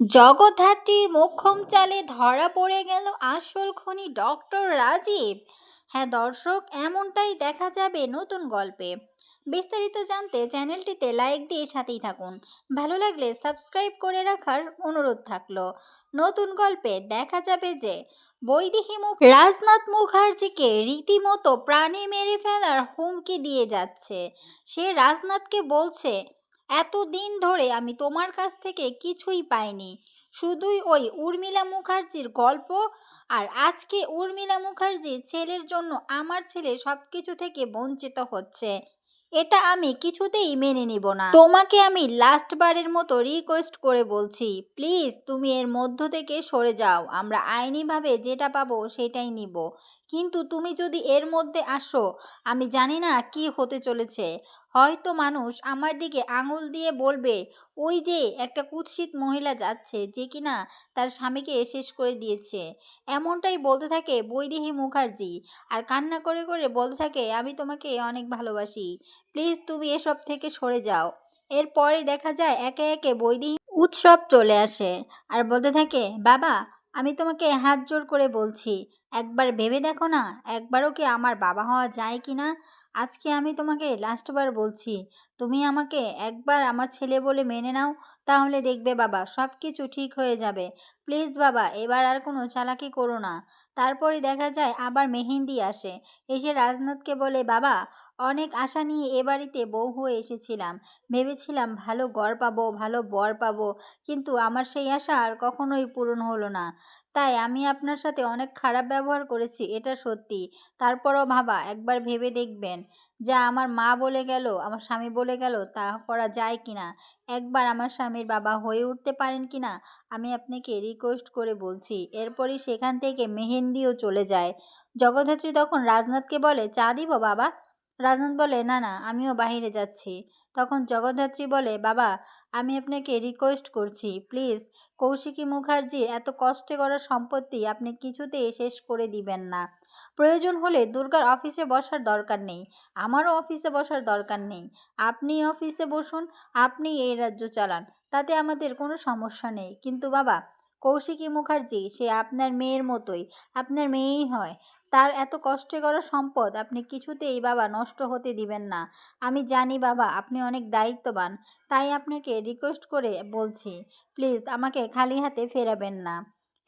জগদ্ধাত্রীর মোক্ষম চালে ধরা পড়ে গেল আসল খনি ডক্টর রাজীব। হ্যাঁ দর্শক, এমনটাই দেখা যাবে নতুন গল্পে। বিস্তারিত জানতে চ্যানেলটিতে লাইক দিয়ে সাথেই থাকুন। ভালো লাগলে সাবস্ক্রাইব করে রাখার অনুরোধ থাকল। নতুন গল্পে দেখা যাবে যে বৈদেহী মুখ রাজনাথ মুখার্জিকে রীতিমতো প্রাণে মেরে ফেলার হুমকি দিয়ে যাচ্ছে। সে রাজনাথকে বলছে এতদিন ধরে আমি তোমার কাছ থেকে কিছুই পাইনি। শুধুই ওই উর্মিলা মুখার্জির গল্প আর আজকে উর্মিলা মুখার্জির ছেলের জন্য আমার ছেলে সব কিছু থেকে বঞ্চিত হচ্ছে। এটা আমি কিছুতেই মেনে নিব না। তোমাকে আমি লাস্ট বারের মতো রিকোয়েস্ট করে বলছি প্লিজ তুমি এর মধ্য থেকে সরে যাও। আমরা আইনিভাবে যেটা পাবো সেটাই নিব। কিন্তু তুমি যদি এর মধ্যে আসো, আমি জানি না কি হতে চলেছে। হয়তো মানুষ আমার দিকে আঙুল দিয়ে বলবে, ওই যে একটা কুৎসিত মহিলা যাচ্ছে যে কিনা তার স্বামীকে শেষ করে দিয়েছে। এমনটাই বলতে থাকে বৈদেহী মুখার্জি। আর কান্না করে করে বলতে থাকে, আমি তোমাকে অনেক ভালোবাসি। প্লিজ তুমি এসব থেকে সরে যাও। এরপরে দেখা যায় একে একে বৈদেহী উৎসব চলে আসে। আর বলতে থাকে, বাবা আমি তোমাকে হাত জোর করে বলছি, একবার ভেবে দেখো না, একবারও কি আমার বাবা হওয়া যায় কি না? আজকে আমি তোমাকে লাস্টবার বলছি, তুমি আমাকে একবার আমার ছেলে বলে মেনে নাও, তাহলে দেখবে বাবা সব কিছু ঠিক হয়ে যাবে। প্লিজ বাবা, এবার আর কোনো চালাকি করো না। তারপরে দেখা যায় আবার মেহেন্দি আসে, এসে রাজনাথকে বলে, বাবা অনেক আশা নিয়ে এ বাড়িতে বউ হয়ে এসেছিলাম। ভেবেছিলাম, ভালো গড় পাবো, ভালো বর পাবো। কিন্তু আমার সেই আশা আর কখনোই পূরণ হলো না। তাই আমি আপনার সাথে অনেক খারাপ ব্যবহার করেছি, এটা সত্যি। তারপরও ভাবা, একবার ভেবে দেখবেন। যা আমার মা বলে গেল, আমার স্বামী বলে গেল, তা করা যায় কি না একবার আমার স্বামীর বাবা হয়ে উঠতে পারেন কি না আমি আপনাকে রিকোয়েস্ট করে বলছি। এরপরই সেখান থেকে মেহেন্দিও চলে যায়। জগদ্ধাত্রী তখন রাজনাথকে বলে, চা দিব বাবা? রাজনাথ বলে, না না, আমিও বাহিরে যাচ্ছি। তখন জগদ্ধাত্রী বলে, বাবা, আমি আপনাকে রিকোয়েস্ট করছি প্লিজ কৌশিকী মুখার্জির এত কষ্টে করা সম্পত্তি আপনি কিছুতেই শেষ করে দিবেন না। প্রয়োজন হলে দুর্গার অফিসে বসার দরকার নেই, আমারও অফিসে বসার দরকার নেই। আপনি অফিসে বসুন, আপনি এই রাজ্য চালান, তাতে আমাদের কোনো সমস্যা নেই। কিন্তু বাবা কৌশিকী মুখার্জি, সে আপনার মেয়ের মতোই, আপনার মেয়েই হয়। তার এত কষ্টে করা সম্পদ আপনি কিছুতেই বাবা নষ্ট হতে দিবেন না। আমি জানি বাবা, আপনি অনেক দায়িত্ববান। তাই আপনাকে রিকোয়েস্ট করে বলছি প্লিজ আমাকে খালি হাতে ফেরাবেন না।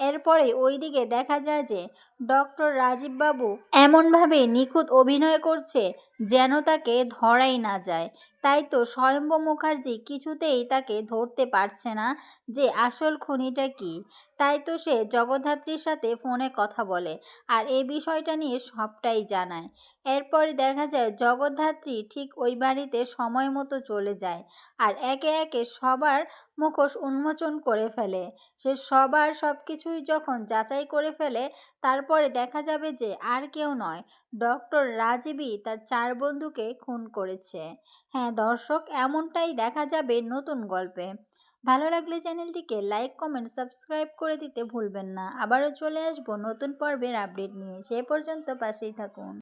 এরপরে ওইদিকে দেখা যায় যে ডক্টর রাজীববাবু এমনভাবে নিখুঁত অভিনয় করছে যেন তাকে ধরাই না যায়। তাই তো স্বয়ম্ভ মুখার্জি কিছুতেই তাকে ধরতে পারছে না যে আসল খনিটা কি। তাই তো সে জগদ্ধাত্রীর সাথে ফোনে কথা বলে আর এই বিষয়টা নিয়ে সবটাই জানায়। এরপর দেখা যায় জগদ্ধাত্রী ঠিক ওই বাড়িতে সময় মতো চলে যায় আর একে একে সবার মুখোশ উন্মোচন করে ফেলে। সে সবার সব কিছুই যখন যাচাই করে ফেলে, তারপরে দেখা যাবে যে আর কেউ নয় ডক্টর রাজীবই তার চার বন্ধুকে খুন করেছে। হ্যাঁ দর্শক, এমনটাই দেখা যাবে নতুন গল্পে। ভালো লাগলে চ্যানেলটিকে লাইক, কমেন্ট, সাবস্ক্রাইব করে দিতে ভুলবেন না। আবারও চলে আসব নতুন পর্বের আপডেট নিয়ে। সে পর্যন্ত পাশেই থাকুন।